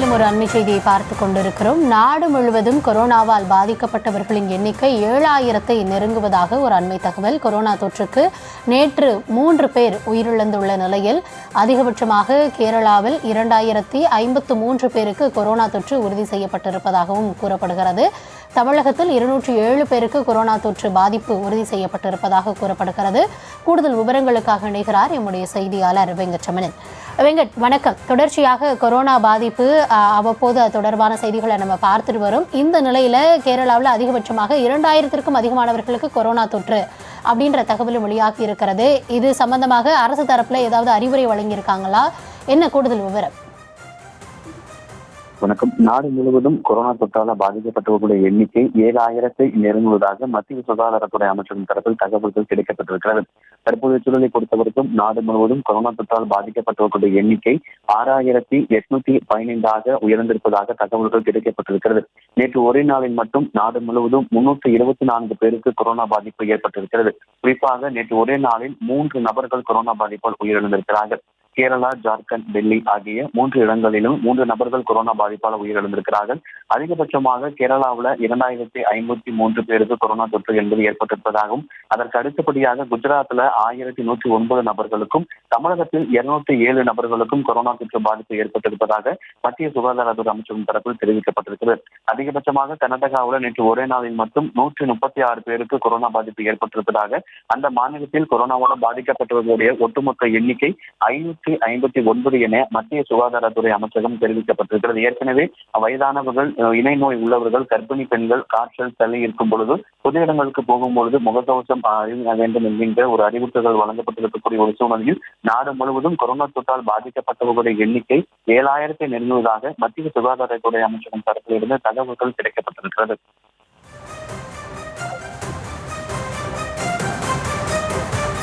மேலும் ஒரு அண்மை செய்தியை பார்த்து கொண்டிருக்கிறோம். நாடு முழுவதும் கொரோனாவால் பாதிக்கப்பட்டவர்களின் எண்ணிக்கை ஏழாயிரத்தை நெருங்குவதாக ஒரு அண்மை தகவல். கொரோனா தொற்றுக்கு நேற்று மூன்று பேர் உயிரிழந்துள்ள நிலையில் அதிகபட்சமாக கேரளாவில் இரண்டாயிரத்தி ஐம்பத்து மூன்று பேருக்கு கொரோனா தொற்று உறுதி செய்யப்பட்டிருப்பதாகவும் கூறப்படுகிறது. தமிழகத்தில் இருநூற்றி ஏழு பேருக்கு கொரோனா தொற்று பாதிப்பு உறுதி செய்யப்பட்டிருப்பதாக கூறப்படுகிறது. கூடுதல் விவரங்களுக்காக இணைகிறார் எம்முடைய செய்தியாளர் வெங்கட்சமணன் வெங்கட் வணக்கம். தொடர்ச்சியாக கொரோனா பாதிப்பு அஹ், அவ்வப்போது தொடர்பான செய்திகளை நம்ம பார்த்துட்டு வரும். இந்த நிலையில கேரளாவில் அதிகபட்சமாக இரண்டாயிரத்திற்கும் அதிகமானவர்களுக்கு கொரோனா தொற்று அப்படின்ற தகவலும் வெளியாகி இருக்கிறது. இது சம்பந்தமாக அரசு தரப்புல ஏதாவது அறிவுரை வழங்கியிருக்காங்களா? என்ன கூடுதல் விவரம்? வணக்கம். நாடு முழுவதும் கொரோனா தொற்றால பாதிக்கப்பட்டவர்களுடைய எண்ணிக்கை ஏழாயிரத்தை நெருங்குவதாக மத்திய சுகாதாரத்துறை அமைச்சரின் தரப்பில் தகவல்கள் கிடைக்கப்பட்டிருக்கிறது. தற்போதைய சூழலை பொறுத்தவரைக்கும் நாடு முழுவதும் கொரோனா தொற்றால் பாதிக்கப்பட்டவர்களுடைய எண்ணிக்கை ஆறாயிரத்தி எட்நூத்தி பதினைந்தாக உயர்ந்திருப்பதாக தகவல்கள் கிடைக்கப்பட்டிருக்கிறது. நேற்று ஒரே நாளில் மட்டும் நாடு முழுவதும் முன்னூற்று இருபத்தி நான்கு பேருக்கு கொரோனா பாதிப்பு ஏற்பட்டிருக்கிறது. குறிப்பாக நேற்று ஒரே நாளில் மூன்று நபர்கள் கொரோனா பாதிப்பால் உயிரிழந்திருக்கிறார்கள். கேரளா ஜார்க்கண்ட் டெல்லி ஆகிய மூன்று இடங்களிலும் மூன்று நபர்கள் கொரோனா பாதிப்பால் உயிரிழந்திருக்கிறார்கள். அதிகபட்சமாக கேரளாவில் இரண்டாயிரத்தி ஐம்பத்தி மூன்று பேருக்கு கொரோனா தொற்று என்பது ஏற்பட்டிருப்பதாகவும் அதற்கு அடுத்தபடியாக குஜராத்ல ஆயிரத்தி நூற்றி ஒன்பது நபர்களுக்கும் தமிழகத்தில் இருநூத்தி ஏழு நபர்களுக்கும் கொரோனா தொற்று பாதிப்பு ஏற்பட்டிருப்பதாக மத்திய சுகாதாரத்துறை அமைச்சகம் தரப்பில் தெரிவிக்கப்பட்டிருக்கிறது. அதிகபட்சமாக கர்நாடகாவில் நேற்று ஒரே நாளில் மட்டும் நூற்றி முப்பத்தி ஆறு பேருக்கு கொரோனா பாதிப்பு ஏற்பட்டிருப்பதாக அந்த மாநிலத்தில் கொரோனாவால் பாதிக்கப்பட்டவர்களுடைய ஒட்டுமொத்த எண்ணிக்கை நூற்றி ஐம்பத்தி ஒன்பது என மத்திய சுகாதாரத்துறை அமைச்சகம் தெரிவிக்கப்பட்டிருக்கிறது. ஏற்கனவே வயதானவர்கள் இணை நோய் உள்ளவர்கள் கர்ப்பிணி பெண்கள் காய்ச்சல் சளி இருக்கும் பொழுது பொது இடங்களுக்கு போகும்பொழுது முகக்கவசம் அணிய வேண்டும் என்கின்ற ஒரு அறிவுறுத்தல்கள் வழங்கப்பட்டிருக்கக்கூடிய ஒரு சூழ்நிலையில் நாடு முழுவதும் கொரோனா தொற்றால் பாதிக்கப்பட்டவர்களுடைய எண்ணிக்கை ஏழாயிரத்தை நெருங்குவதாக மத்திய சுகாதாரத்துறை அமைச்சகம் தரப்பிலிருந்து தகவல்கள் கிடைக்கப்பட்டிருக்கிறது.